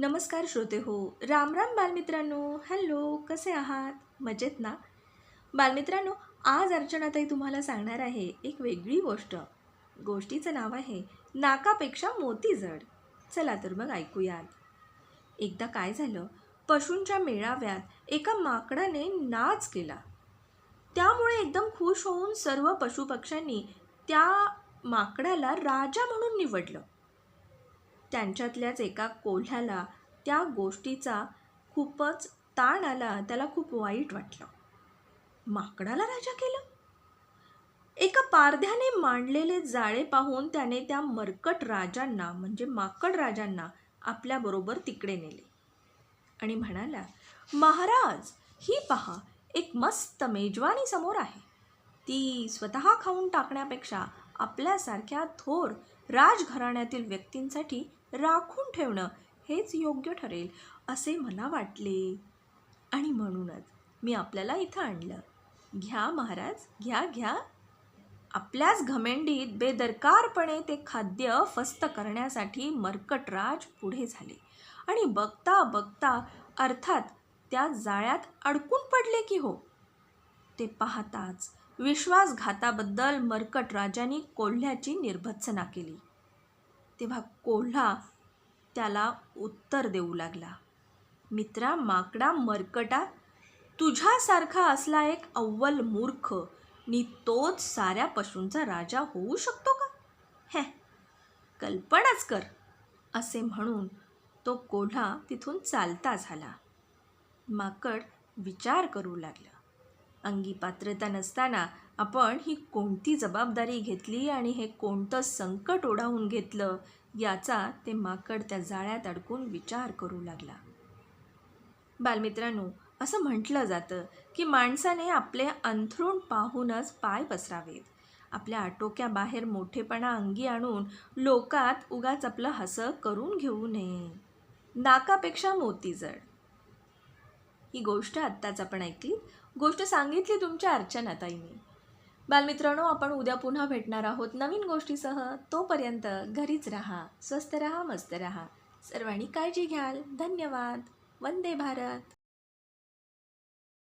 नमस्कार श्रोते हो. राम राम बालमित्रांनो. हॅलो कसे आहात? मजेत ना? बालमित्रांनो आज अर्चनाताई तुम्हाला सांगणार आहे एक वेगळी गोष्ट. गोष्टीचं नाव आहे नाकापेक्षा मोती जड. चला तर मग ऐकूयात. एकदा काय झालं? पशूंच्या मेळाव्यात एका माकडाने नाच केला. त्यामुळे एकदम खुश होऊन सर्व पशुपक्ष्यांनी त्या माकडाला राजा म्हणून निवडलं. त्यांच्यातल्याच एका कोल्ह्याला त्या गोष्टीचा खूपच ताण आला त्याला खूप वाईट वाटलं. माकडाला राजा केलं? एका पारध्याने मांडलेले जाळे पाहून त्याने त्या मरकट राजांना म्हणजे माकड राजांना आपल्याबरोबर तिकडे नेले. आणि म्हणाला महाराज ही पहा एक मस्त मेजवानी समोर आहे. ती स्वतः खाऊन टाकण्यापेक्षा आपल्यासारख्या थोर राजघराण्यातील व्यक्तींसाठी राखून ठेवणं हेच योग्य ठरेल असे मला वाटले. आणि म्हणूनच मी आपल्याला इथं आणलं. घ्या महाराज घ्या घ्या. आपल्याच घमेंडीत बेदरकारपणे ते खाद्य फस्त करण्यासाठी मर्कटराज पुढे झाले. आणि बघता बघता अर्थात त्या जाळ्यात अडकून पडले की हो. ते पाहताच विश्वासघाताबद्दल मर्कट राजांनी कोल्ह्याची निर्भत्सना केली. तेव्हा कोल्हा त्याला उत्तर देऊ लागला मित्रा माकडा मरकटा तुझ्यासारखा असला एक अव्वल मूर्ख नि तोच साऱ्या पशूंचा राजा होऊ शकतो का? हे कल्पनाच कर असे म्हणून तो कोल्हा तिथून चालता झाला. माकड विचार करू लागला. अंगी पात्रता नसताना आपण ही कोणती जबाबदारी घेतली आणि हे कोणतं संकट ओढावून घेतलं याचा ते माकड त्या जाळ्यात अडकून विचार करू लागला. बालमित्रांनो असं म्हटलं जातं की माणसाने आपले अंथरूण पाहूनच पाय पसरावेत. आपल्या आटोक्याबाहेर मोठेपणा अंगी आणून लोकात उगाच आपलं हसं करून घेऊ नये. नाकापेक्षा मोती जड ही गोष्ट आत्ताच आपण ऐकली गोष्ट सांगितली तुमच्या अर्चनाताईंनी बालमित्रांनो आपण उद्या पुन्हा भेटणार आहोत नवीन गोष्टीसह. तोपर्यंत घरीच राहा स्वस्त राहा मस्त राहा. सर्वांनी काळजी घ्याल. धन्यवाद. वंदे भारत.